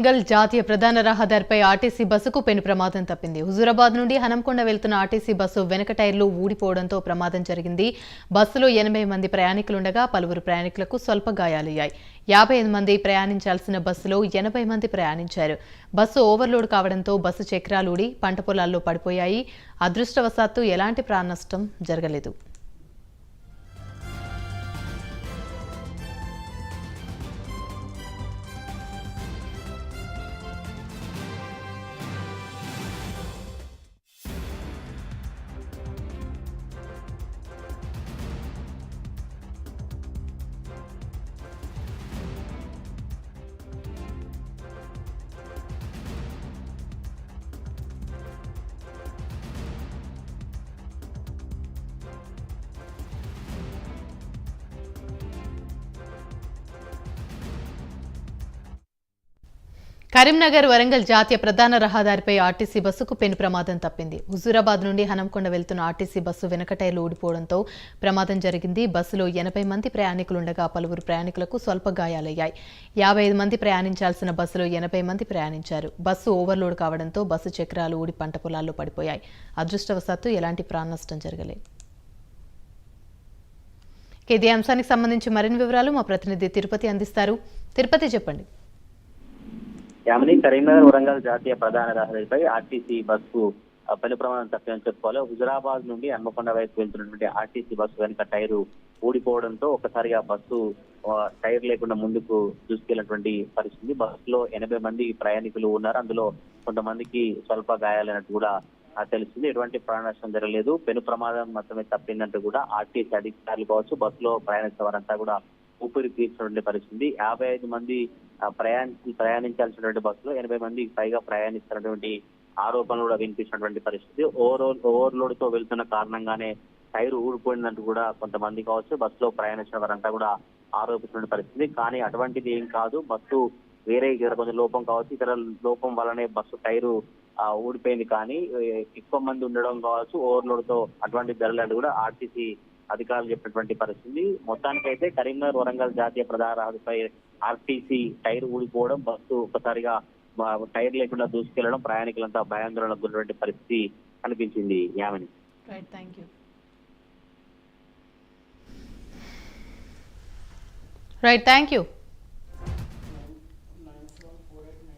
వరంగల్ జాతీయ ప్రధాన రహదారిపై ఆర్టీసీ బస్సుకు పెను ప్రమాదం తప్పింది. హుజూరాబాద్ నుండి హనంకొండ వెళ్తున్న ఆర్టీసీ బస్సు వెనక టైర్లు ఊడిపోవడంతో ప్రమాదం జరిగింది. బస్సులో ఎనభై మంది ప్రయాణికులుండగా పలువురు ప్రయాణికులకు స్వల్ప గాయాలయ్యాయి. యాభై ఐదు మంది ప్రయాణించాల్సిన బస్సులో ఎనభై మంది ప్రయాణించారు. బస్సు ఓవర్లోడ్ కావడంతో బస్సు చక్రాలూడి పంట పొలాల్లో పడిపోయాయి. అదృష్టవశాత్తు ఎలాంటి ప్రాణ నష్టం జరగలేదు. కరీంనగర్ వరంగల్ జాతీయ ప్రధాన రహదారిపై ఆర్టీసీ బస్సుకు పెను ప్రమాదం తప్పింది. హుజూరాబాద్ నుండి హనంకొండ వెళ్తున్న ఆర్టీసీ బస్సు వెనక టైర్లు ఊడిపోవడంతో ప్రమాదం జరిగింది. బస్సులో ఎనభై మంది ప్రయాణికులుండగా పలువురు ప్రయాణికులకు స్వల్ప గాయాలయ్యాయి. యాభై ఐదు మంది ప్రయాణించాల్సిన బస్సులో ఎనభై మంది ప్రయాణించారు. బస్సు ఓవర్లోడ్ కావడంతో బస్సు చక్రాలు ఊడి పంట పొలాల్లో పడిపోయాయి. అదృష్టవశాత్తు ఎలాంటి ప్రాణ నష్టం జరగలేదు. ఇదే అంశానికి సంబంధించి మరిన్ని వివరాలు మా ప్రతినిధి తిరుపతి అందిస్తారు. తిరుపతి చెప్పండి. యామిని కరీంనగర్ వరంగల్ జాతీయ ప్రధాన రహదారిపై ఆర్టీసీ బస్సు పలు పెను ప్రమాదం తప్పిందని చెప్పుకోవాలి. హుజరాబాద్ నుండి హన్మకొండ వైపు వెళ్తున్నటువంటి ఆర్టీసీ బస్సు వెనుక టైరు ఊడిపోవడంతో ఒకసారిగా బస్సు టైర్ లేకుండా ముందుకు దూసుకెళ్ళినటువంటి పరిస్థితి. బస్సులో ఎనభై మంది ప్రయాణికులు ఉన్నారు. అందులో కొంతమందికి స్వల్ప గాయాలైనట్టు కూడా తెలిసింది ఎటువంటి ప్రాణ నష్టం జరగలేదు. పెను ప్రమాదం మాత్రమే తప్పిందంటూ కూడా ఆర్టీసీ అధికారులు కావచ్చు బస్సులో ప్రయాణించిన వారంతా కూడా ఊపిరి తీర్చినటువంటి పరిస్థితి. యాభై ఐదు మంది ప్రయాణి ప్రయాణించాల్సినటువంటి బస్సులో ఎనభై మంది పైగా ప్రయాణిస్తున్నటువంటి ఆరోపణలు కూడా వినిపించినటువంటి పరిస్థితి. ఓవర్ ఓవర్లోడ్తో వెళ్తున్న కారణంగానే టైర్ ఊడిపోయిందంటూ కూడా కొంతమంది కావచ్చు. బస్సులో ప్రయాణించిన వారంతా కూడా ఆరోపిస్తున్న పరిస్థితి. కానీ అటువంటిది ఏం కాదు. బస్సు వేరే ఇతర కొంచెం లోపం కావచ్చు. ఇతర లోపం వల్లనే బస్సు టైరు ఊడిపోయింది. కానీ ఎక్కువ మంది ఉండడం కావచ్చు. ఓవర్లోడ్తో అటువంటి జరగలేదు కూడా ఆర్టీసీ అధికారులు చెప్పినటువంటి పరిస్థితి. మొత్తానికైతే కరీంనగర్ వరంగల్ జాతీయ ప్రధాన రహదారిపై ఆర్టీసీ టైర్ ఊడిపోవడం బస్సు ఒక్కసారిగా టైర్ లేకుండా దూసుకెళ్ళడం ప్రయాణికులంతా భయాందోళనకు గురైనటువంటి పరిస్థితి కనిపించింది Yamini thank you right thank you